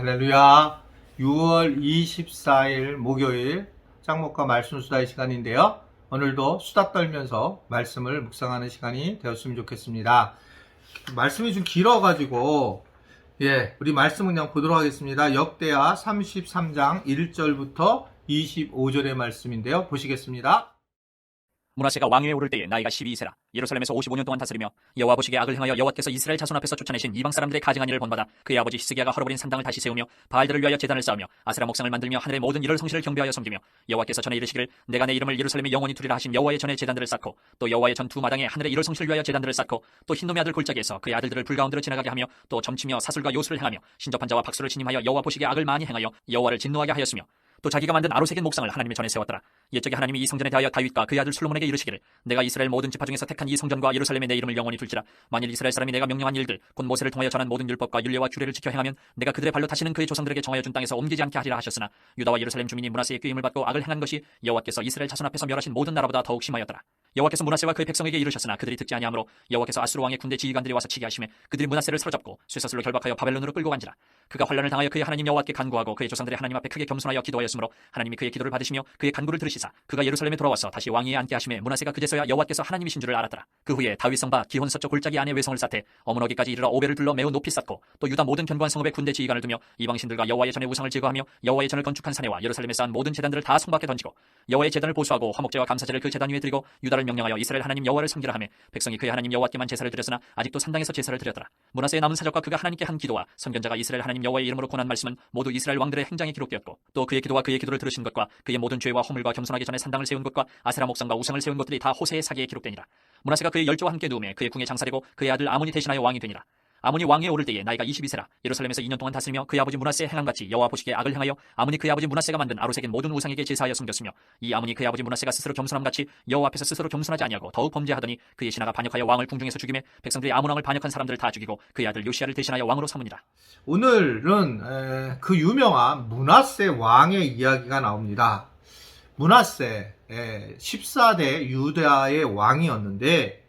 할렐루야. 6월 24일 목요일 짱목과 말씀 수다의 시간인데요. 오늘도 수다 떨면서 말씀을 묵상하는 시간이 되었으면 좋겠습니다. 말씀이 좀 길어가지고 예, 우리 말씀 그냥 보도록 하겠습니다. 역대하 33장 1절부터 25절의 말씀인데요. 보시겠습니다. 문하세가 왕위에 오를 때에 나이가 12세라. 예루살렘에서 55년 동안 다스리며 여호와 보시기에 악을 행하여 여호와께서 이스라엘 자손 앞에서 쫓아내신 이방 사람들의 가증한 일을 본받아 그의 아버지 히스기야가 헐어버린 산당을 다시 세우며 바알들을 위하여 제단을 쌓으며 아세라 목상을 만들며 하늘의 모든 일을 성실을 경배하여 섬기며 여호와께서 전에 이르시기를 내가 내 이름을 예루살렘에 영원히 두리라 하신 여호와의 전에 제단들을 쌓고 또 여호와의 전 두 마당에 하늘의 일을 성실을 위하여 제단들을 쌓고 또 흰놈의 아들 골짜기에서 그의 아들들을 불가운데로 지나가게 하며 또 점치며 사술과 요술을 행하며 신접한 자와 박수를 치님하여 여호와 보시기에 악을 많이 행하여 여호와를 진노하게 하였으며 또 자기가 만든 아로색인 목상을 하나님의 전에 세웠더라. 옛적에 하나님이 이 성전에 대하여 다윗과 그의 아들 솔로몬에게 이르시기를 내가 이스라엘 모든 지파 중에서 택한 이 성전과 예루살렘에 내 이름을 영원히 둘지라. 만일 이스라엘 사람이 내가 명령한 일들 곧 모세를 통하여 전한 모든 율법과 율례와 규례를 지켜 행하면 내가 그들의 발로 다시는 그의 조상들에게 정하여 준 땅에서 옮기지 않게 하리라 하셨으나 유다와 예루살렘 주민이 문하세의 꾀임을 받고 악을 행한 것이 여호와께서 이스라엘 자손 앞에서 멸하신 모든 나라보다 더욱 심하였더라. 여호와께서 문하세와 그의 백성에게 이르셨으나 그들이 듣지 아니하므로 여호와께서 아수르 왕의 군대 지휘관들이 와서 치게 하심에 그들이 문하세를 사로잡고 쇠사슬로 결박하여 바벨론으로 끌고 간지라. 그가 환란을 당하여 그의 하나님 여호와께 간구하고 그의 조상들의 하나님 앞에 크게 겸손하여 기도하였으므로 하나님이 그의 기도를 받으시며 그의 간구를 들으시사 그가 예루살렘에 돌아와서 다시 왕위에 앉게 하심에 문하세가 그제서야 여호와께서 하나님이신 줄을 알았더라. 그 후에 다윗 성바 기혼 서쪽 골짜기 안에 외성을 쌓되 어머너기까지 이르러 오베를 둘러 매우 높이 쌓고 또 유다 모든 견고한 성읍에 군대 지휘관을 두며 이방 신들과 여호와의 전에 우상을 제거하며 여호와의 전을 건축한 사내와 예루살렘에 쌓은 모든 제단들을 다 성밖에 던지고 여호와의 제단을 보수하고 화목제와 감사제를 그 제단 위에 드리고 유다 를 명령하여 이스라엘 하나님 여호와를 섬기라 하며 백성이 그의 하나님 여호와께만 제사를 드렸으나 아직도 산당에서 제사를 드렸더라. 문하세의 남은 사적과 그가 하나님께 한 기도와 선견자가 이스라엘 하나님 여호와의 이름으로 고난 말씀은 모두 이스라엘 왕들의 행장에 기록되었고 또 그의 기도와 그의 기도를 들으신 것과 그의 모든 죄와 허물과 겸손하기 전에 산당을 세운 것과 아세라 목상과 우상을 세운 것들이 다 호세의 사기에 기록되니라. 문하세가 그의 열조와 함께 누움에 그의 궁에 장사되고 그의 아들 아몬이 대신하여 왕이 되니라. 아몬이 왕위에 오를 때에 나이가 22세라 예루살렘에서 2년 동안 다스리며 그의 아버지 문하세의 행함같이 여호와 보시기에 악을 행하여 아몬이 그의 아버지 문하세가 만든 아로색인 모든 우상에게 제사하여 섬겼으며 이 아몬이 그의 아버지 문하세가 스스로 겸손함 같이 여호와 앞에서 스스로 겸손하지 아니하고 더욱 범죄하더니 그의 신하가 반역하여 왕을 궁중에서 죽임에 백성들이 아몬 왕을 반역한 사람들을 다 죽이고 그의 아들 요시아를 대신하여 왕으로 삼으니라 오늘은 에, 그 유명한 문하세 왕의 이야기가 나옵니다. 문하세 에, 14대 유다의 왕이었는데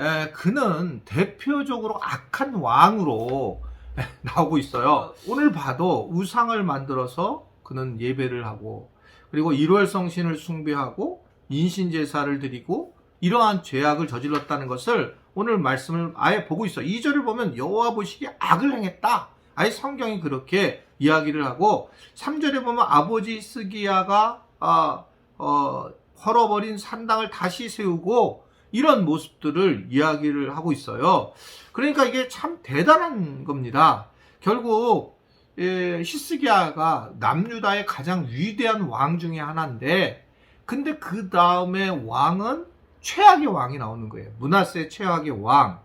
에, 그는 대표적으로 악한 왕으로 에, 나오고 있어요. 오늘 봐도 우상을 만들어서 그는 예배를 하고 그리고 일월 성신을 숭배하고 인신 제사를 드리고 이러한 죄악을 저질렀다는 것을 오늘 말씀을 아예 보고 있어. 2절을 보면 여호와 보시기에 악을 행했다. 아예 성경이 그렇게 이야기를 하고 3절에 보면 아버지 스기야가 아, 어, 헐어버린 산당을 다시 세우고 이런 모습들을 이야기를 하고 있어요. 그러니까 이게 참 대단한 겁니다. 결국 예, 히스기야가 남유다의 가장 위대한 왕 중에 하나인데 근데 그 다음에 왕은 최악의 왕이 나오는 거예요. 문하세 최악의 왕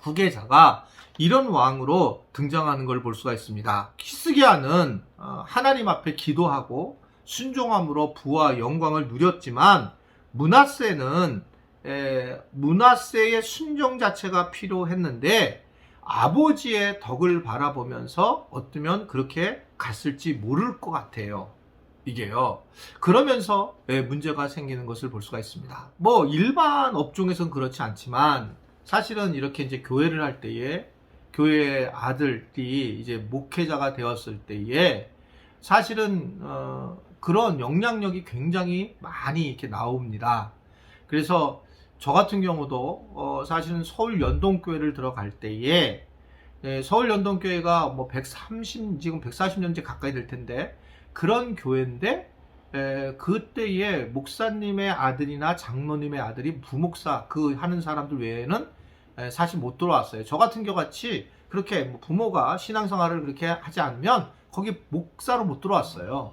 후계자가 이런 왕으로 등장하는 걸 볼 수가 있습니다. 히스기야는 어, 하나님 앞에 기도하고 순종함으로 부와 영광을 누렸지만 문하세는 에, 문하세의 순종 자체가 필요했는데 아버지의 덕을 바라보면서 어쩌면 그렇게 갔을지 모를 것 같아요. 이게요. 그러면서 예, 문제가 생기는 것을 볼 수가 있습니다. 뭐 일반 업종에서는 그렇지 않지만 사실은 이렇게 이제 교회를 할 때에 교회 아들이 이제 목회자가 되었을 때에 사실은 어, 그런 영향력이 굉장히 많이 이렇게 나옵니다. 그래서 저 같은 경우도 어, 사실은 서울 연동교회를 들어갈 때에 예, 서울 연동교회가 뭐 130, 지금 140년째 가까이 될 텐데 그런 교회인데 에, 그때에 목사님의 아들이나 장로님의 아들이 부목사 그 하는 사람들 외에는 에, 사실 못 들어왔어요. 저 같은 경우 같이 그렇게 뭐 부모가 신앙생활을 그렇게 하지 않으면 거기 목사로 못 들어왔어요.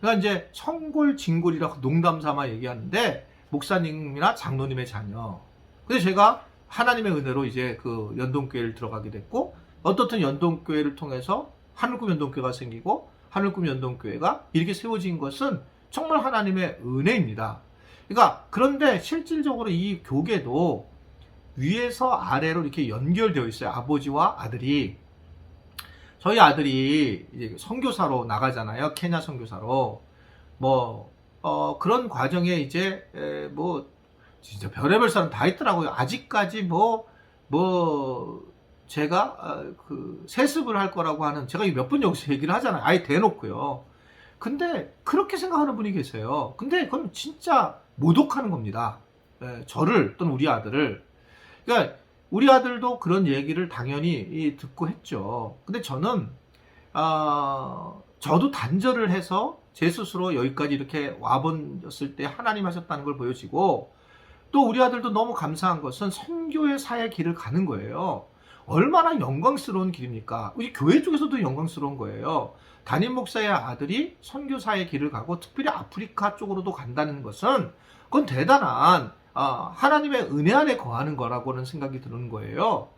그러니까 이제 성골 진골이라고 농담 삼아 얘기하는데 목사님이나 장로님의 자녀. 근데 제가 하나님의 은혜로 이제 그 연동교회를 들어가게 됐고 어떻든 연동교회를 통해서 하늘꿈 연동교회가 생기고 하늘꿈 연동교회가 이렇게 세워진 것은 정말 하나님의 은혜입니다. 그러니까 그런데 실질적으로 이 교계도 위에서 아래로 이렇게 연결되어 있어요. 아버지와 아들이. 저희 아들이 이제 선교사로 나가잖아요. 케냐 선교사로. 뭐, 어, 그런 과정에 이제, 에, 뭐, 진짜 별의별 사람 다 있더라고요. 아직까지 뭐, 뭐, 제가 어, 그 세습을 할 거라고 하는 제가 몇 번 여기서 얘기를 하잖아요. 아예 대놓고요. 근데 그렇게 생각하는 분이 계세요. 근데 그건 진짜 모독하는 겁니다. 예, 저를 또는 우리 아들을. 그러니까 우리 아들도 그런 얘기를 당연히 이, 듣고 했죠. 근데 저는 아, 저도 단절을 해서 제 스스로 여기까지 이렇게 와본었을 때 하나님 하셨다는 걸 보여지고 또 우리 아들도 너무 감사한 것은 선교의 사의 길을 가는 거예요. 얼마나 영광스러운 길입니까? 우리 교회 쪽에서도 영광스러운 거예요. 담임 목사의 아들이 선교사의 길을 가고 특별히 아프리카 쪽으로도 간다는 것은 그건 대단한 아, 하나님의 은혜 안에 거하는 거라고는 생각이 드는 거예요.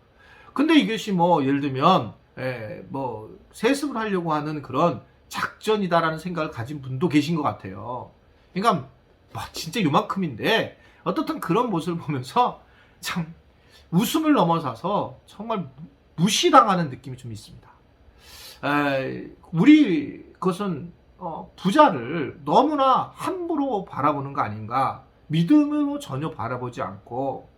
근데 이것이 뭐 예를 들면 예, 뭐 세습을 하려고 하는 그런 작전이다라는 생각을 가진 분도 계신 것 같아요. 그러니까 와, 진짜 요만큼인데 어떻든 그런 모습을 보면서 참 웃음을 넘어서서 정말 무시당하는 느낌이 좀 있습니다. 에, 우리 그것은 어, 부자를 너무나 함부로 바라보는 거 아닌가? 믿음으로 전혀 바라보지 않고,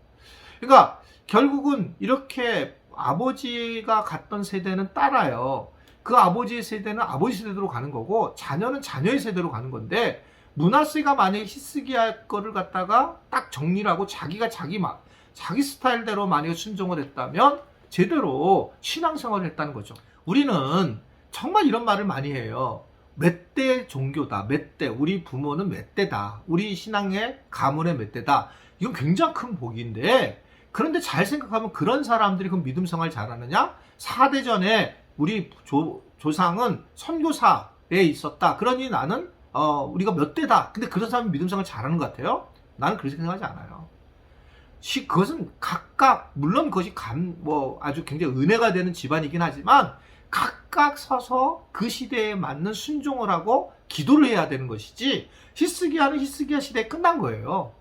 그러니까 결국은 이렇게 아버지가 갔던 세대는 따라요. 그 아버지의 세대는 아버지 세대로 가는 거고, 자녀는 자녀의 세대로 가는 건데, 문하세가 만약에 히스기야 거를 갖다가 딱 정리를 하고 자기가 자기 막 자기 스타일대로 만약에 순종을 했다면 제대로 신앙생활을 했다는 거죠. 우리는 정말 이런 말을 많이 해요. 몇대 종교다. 몇 대. 우리 부모는 몇 대다. 우리 신앙의 가문의 몇 대다. 이건 굉장히 큰 복인데 그런데 잘 생각하면 그런 사람들이 그 믿음 생활 잘하느냐? 4대 전에 우리 조, 조상은 선교사에 있었다. 그러니 나는 어, 우리가 몇 대다. 근데 그런 사람이 믿음 생활 잘하는 것 같아요? 나는 그렇게 생각하지 않아요. 시, 그것은 각각, 물론 그것이 감, 뭐, 아주 굉장히 은혜가 되는 집안이긴 하지만, 각각 서서 그 시대에 맞는 순종을 하고 기도를 해야 되는 것이지, 히스기야는 히스기야 시대에 끝난 거예요.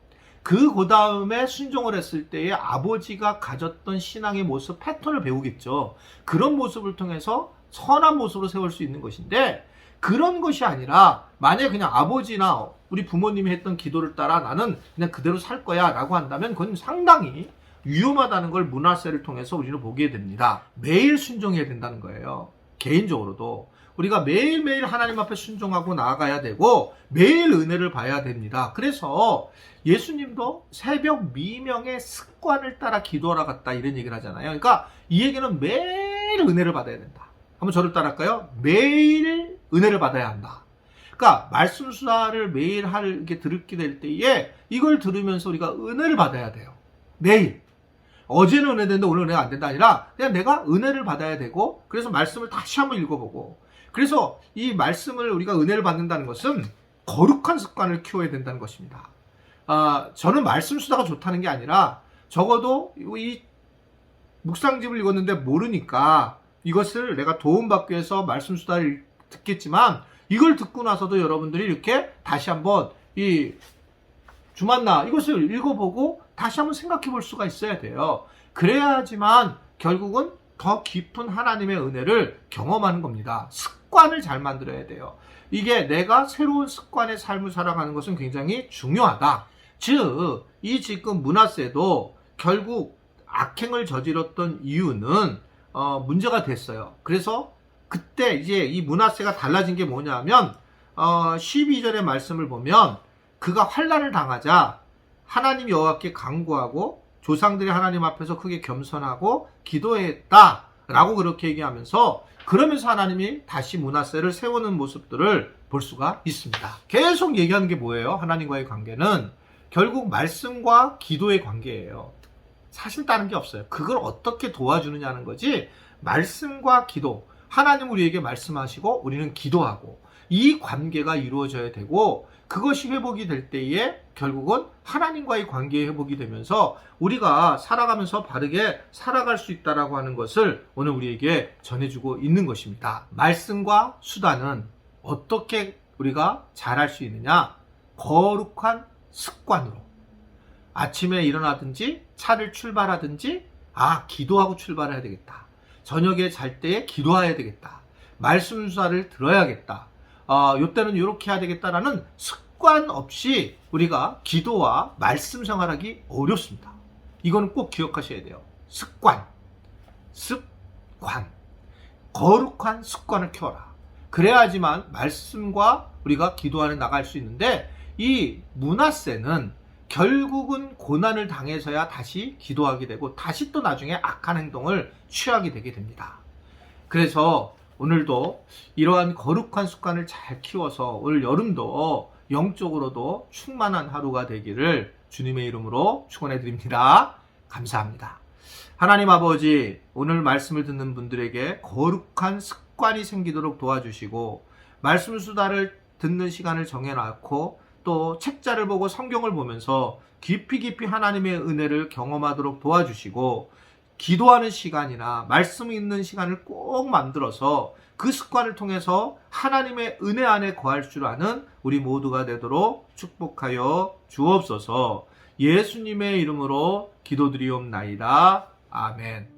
그, 그 다음에 순종을 했을 때에 아버지가 가졌던 신앙의 모습, 패턴을 배우겠죠. 그런 모습을 통해서 선한 모습으로 세울 수 있는 것인데, 그런 것이 아니라, 만약에 그냥 아버지나 우리 부모님이 했던 기도를 따라 나는 그냥 그대로 살 거야 라고 한다면 그건 상당히 위험하다는 걸 문화세를 통해서 우리는 보게 됩니다. 매일 순종해야 된다는 거예요. 개인적으로도. 우리가 매일매일 하나님 앞에 순종하고 나아가야 되고 매일 은혜를 봐야 됩니다. 그래서 예수님도 새벽 미명의 습관을 따라 기도하러 갔다 이런 얘기를 하잖아요. 그러니까 이 얘기는 매일 은혜를 받아야 된다. 한번 저를 따라할까요? 매일 은혜를 받아야 한다. 그러니까 말씀 수다를 매일 할 이렇게 들을게 될 때에 이걸 들으면서 우리가 은혜를 받아야 돼요. 매일. 어제는 은혜 되는데 오늘 은혜가 안 된다 아니라 그냥 내가 은혜를 받아야 되고 그래서 말씀을 다시 한번 읽어보고 그래서 이 말씀을 우리가 은혜를 받는다는 것은 거룩한 습관을 키워야 된다는 것입니다. 아, 저는 말씀 수다가 좋다는 게 아니라 적어도 이 묵상집을 읽었는데 모르니까 이것을 내가 도움받기 위해서 말씀 수다를 듣겠지만 이걸 듣고 나서도 여러분들이 이렇게 다시 한번 이 주만나 이것을 읽어보고 다시 한번 생각해 볼 수가 있어야 돼요. 그래야지만 결국은 더 깊은 하나님의 은혜를 경험하는 겁니다. 습관을 잘 만들어야 돼요. 이게 내가 새로운 습관의 삶을 살아가는 것은 굉장히 중요하다. 즉, 이 지금 문화세도 결국 악행을 저질렀던 이유는 어, 문제가 됐어요. 그래서 그때 이제 이 문화세가 달라진 게 뭐냐면 어, 12절의 말씀을 보면 그가 환란을 당하자 하나님 여호와께 간구하고 조상들이 하나님 앞에서 크게 겸손하고 기도했다 라고 그렇게 얘기하면서 그러면서 하나님이 다시 문화세를 세우는 모습들을 볼 수가 있습니다. 계속 얘기하는 게 뭐예요? 하나님과의 관계는 결국 말씀과 기도의 관계예요. 사실 다른 게 없어요. 그걸 어떻게 도와주느냐는 거지. 말씀과 기도. 하나님 우리에게 말씀하시고 우리는 기도하고 이 관계가 이루어져야 되고 그것이 회복이 될 때에 결국은 하나님과의 관계의 회복이 되면서 우리가 살아가면서 바르게 살아갈 수 있다라고 하는 것을 오늘 우리에게 전해주고 있는 것입니다. 말씀과 수단은 어떻게 우리가 잘할 수 있느냐? 거룩한 습관으로. 아침에 일어나든지 차를 출발하든지 아 기도하고 출발해야 되겠다. 저녁에 잘 때에 기도해야 되겠다. 말씀 수사를 들어야겠다. 어, 요때는 이렇게 해야 되겠다라는 습관 없이 우리가 기도와 말씀 생활하기 어렵습니다. 이거는 꼭 기억하셔야 돼요. 습관. 습관, 거룩한 습관을 키워라. 그래야지만 말씀과 우리가 기도하는 나갈 수 있는데 이 문하세는 결국은 고난을 당해서야 다시 기도하게 되고 다시 또 나중에 악한 행동을 취하게 되게 됩니다. 그래서 오늘도 이러한 거룩한 습관을 잘 키워서 올 여름도 영적으로도 충만한 하루가 되기를 주님의 이름으로 축원해 드립니다. 감사합니다. 하나님 아버지, 오늘 말씀을 듣는 분들에게 거룩한 습관이 생기도록 도와주시고, 말씀 수다를 듣는 시간을 정해놓고, 또 책자를 보고 성경을 보면서 깊이 깊이 하나님의 은혜를 경험하도록 도와주시고, 기도하는 시간이나 말씀 있는 시간을 꼭 만들어서 그 습관을 통해서 하나님의 은혜 안에 거할 줄 아는 우리 모두가 되도록 축복하여 주옵소서 예수님의 이름으로 기도드리옵나이다. 아멘.